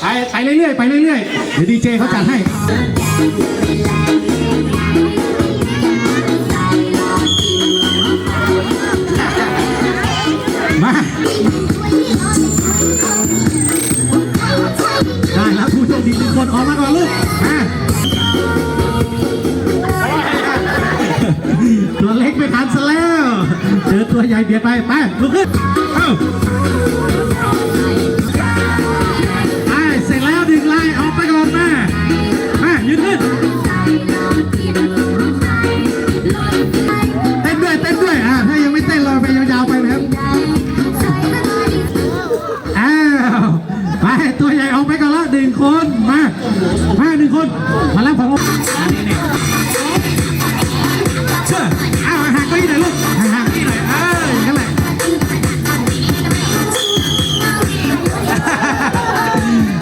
ไปไปเรื่อยๆไปเรื่อยๆเดี๋ยวดีเจเขาจัดให้ มา ได้แล้วผู้โชคดีหนึ่งคนออกมาก่อนลูกมาตัวเล็กไม่ทันซะแล้ว เจอตัวใหญ่เบียดไป ไปลุกขึ้น เอ้า หนึ่งคนมามาหนึ่งคนมาแล้วของเชื่อเอาห่างก็ยี่หน่อยลูกห่างๆก็ยี่หน่อยเอออย่างนั้นแหละ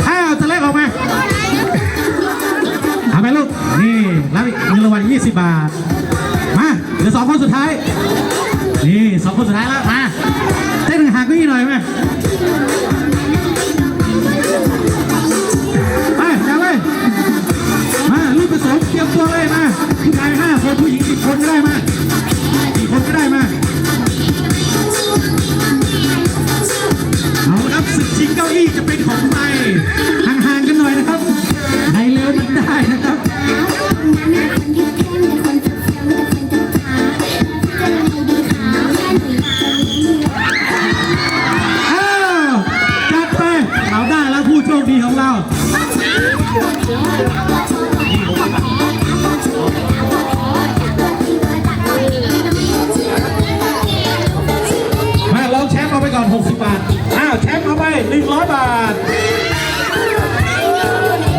อ้าวตัวเล็กออกมาเอาไปลูกนี่รับอีกเงินรางวัล20 บาท มาเหลือสองคนสุดท้ายนี่สองคนสุดท้ายแล้วมาเต้นห่างๆก็ยี่หน่อยมาไผมเตรียมตัวเลยมาผู้ชายห้าคนผู้หญิงสิบคนก็ได้มาสี่คนก็ได้มาเอาครับศึกชิงเก้าอี้จะเป็นของใคร 60 บาท อ้าวแชมป์เอาไป 100 บาท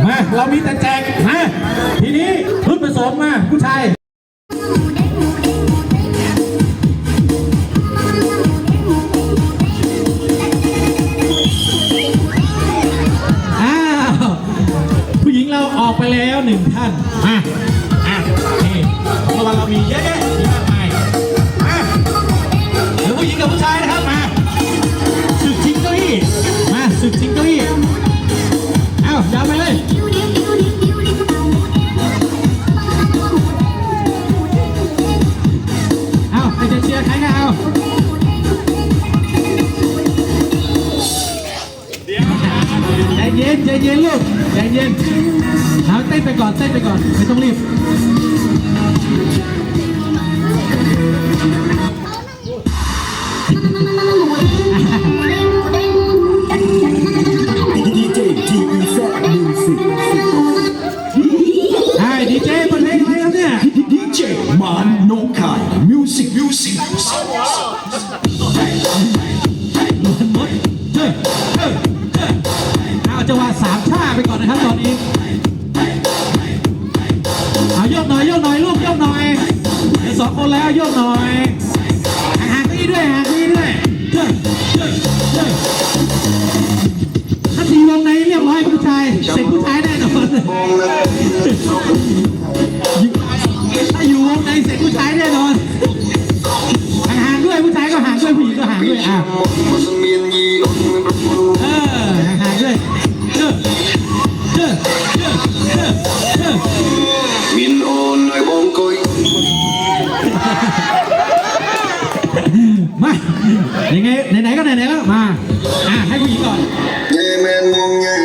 มา เรามีแต่แจกมาทีนี้รุ่นผสมมาผู้ชายอ้าวผู้หญิงเราออกไปแล้วหนึ่งท่าน มาอะนี่รางวัลเรามีเยอะ ใจเย็นใจเย็นลูกใจเย็นเอาเต้นไปก่อนเต้นไปก่อนไม่ต้องรีบ DJ GEZ Music ใช่ดีเจบนเพลงอะไรครับเนี่ย DJ มันนกไข่ Music Music มัน ร้อยผู้ชายเสร็จผู้ชายแน่นอนถ้าอยู่วงในเสร็จผู้ชายแน่นอนห่างๆด้วยผู้ชายก็ห่างด้วยผู้หญิงก็ห่างด้วยอะเออห่างๆด้วยเออเออเออเออเออ Min ôn nơi bóng côi มายังไงไหนๆก็ไหนๆแล้วมาอะให้ผู้หญิงก่อน Nhẹ men muông nhẹ bên Trong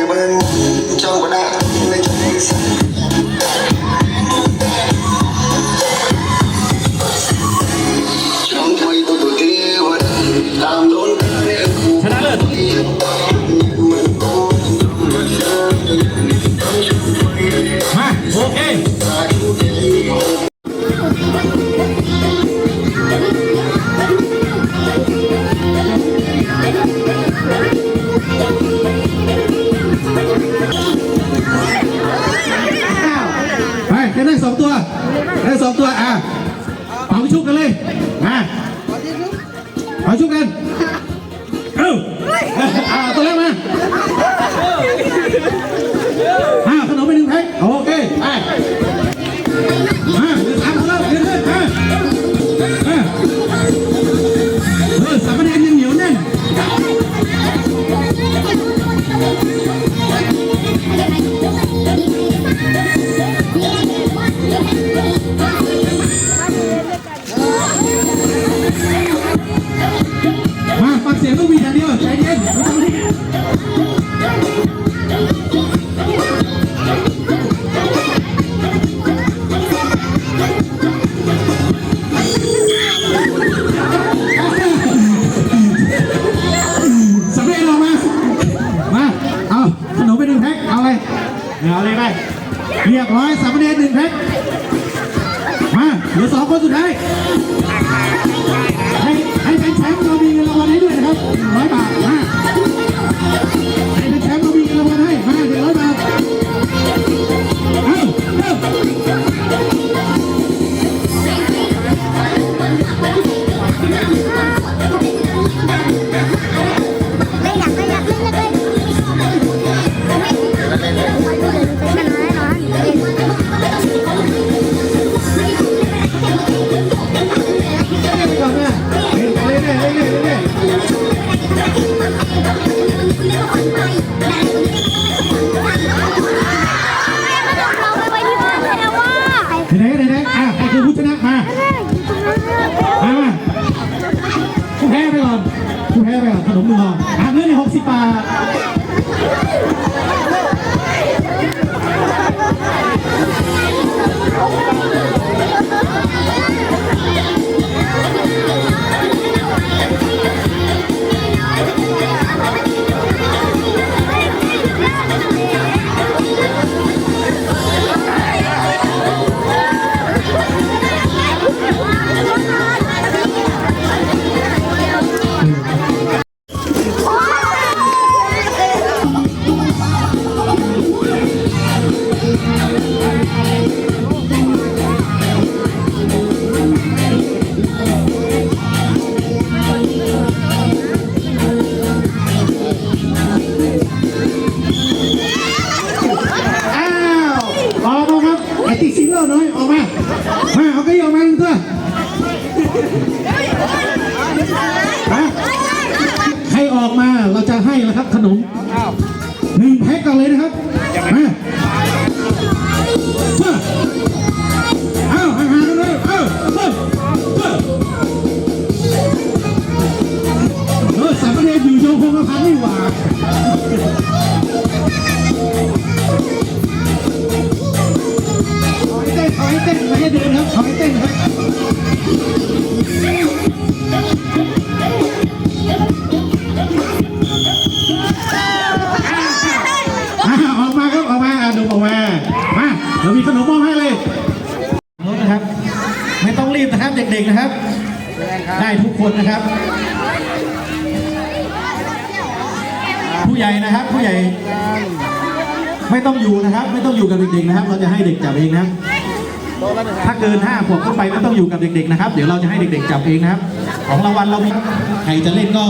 เด้สองตัวอะเอาชุบกันเลยมะเอาชุบกันเอ้าอ่าตัวแรกมาอ่าขนมไปหนึ่งแพ็คโอเคไปมา อ้ติ๊กซิงเลอร์น้อยออกมามาเอาก็ยออกมาหนึ่งตัวใครออกมาเราจะให้แล้วครับขนมหนึ่งแพ็คกันเลยนะครับ เรามีขนมมอบให้เลยนะครับ ไม่ต้องรีบนะครับ เด็กๆนะครับ ได้ทุกคนนะครับ ผู้ใหญ่นะครับ ผู้ใหญ่ ไม่ต้องอยู่นะครับ ไม่ต้องอยู่กับเด็กๆนะครับ เราจะให้เด็กจับเองนะครับถ้าเกิน5ขวบขึ้นไปไม่ต้องอยู่กับเด็กๆนะครับ เดี๋ยวเราจะให้เด็กๆจับเองนะครับ ของรางวัลเรามีใครจะเล่นก็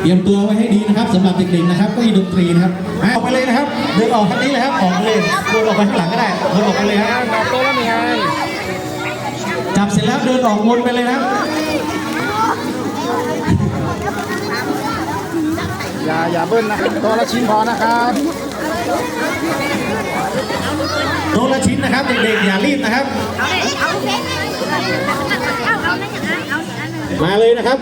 เตรียมตัวไว้ให้ดีนะครับสำหรับเด็กๆนะครับก็อีดนตรีนะครับอะออกไปเลยนะครับเดินออกทางนี้เลยครับออกเลยเดินออกไปข้างหลังก็ได้เดินออกไปเลยครับโต๊ะละหนึ่งอันจับเสร็จแล้วเดินออกวนไปเลยนะครับอย่าอย่าเบิ้ลนะครับโต๊ะละชิ้นพอนะครับโต๊ะละชิ้นนะครับเด็กๆอย่ารีบนะครับ มาเลยนะครับ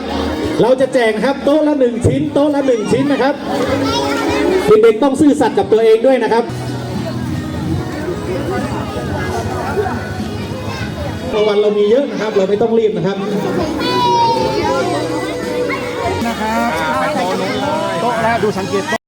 เราจะแจกนะครับโต๊ะละหนึ่งชิ้น โต๊ะละหนึ่งชิ้นนะครับเด็กๆต้องซื่อสัตย์กับตัวเองด้วยนะครับรางวัลเรามีเยอะนะครับ เราไม่ต้องรีบนะครับนะครับโต๊ะละดูสังเกต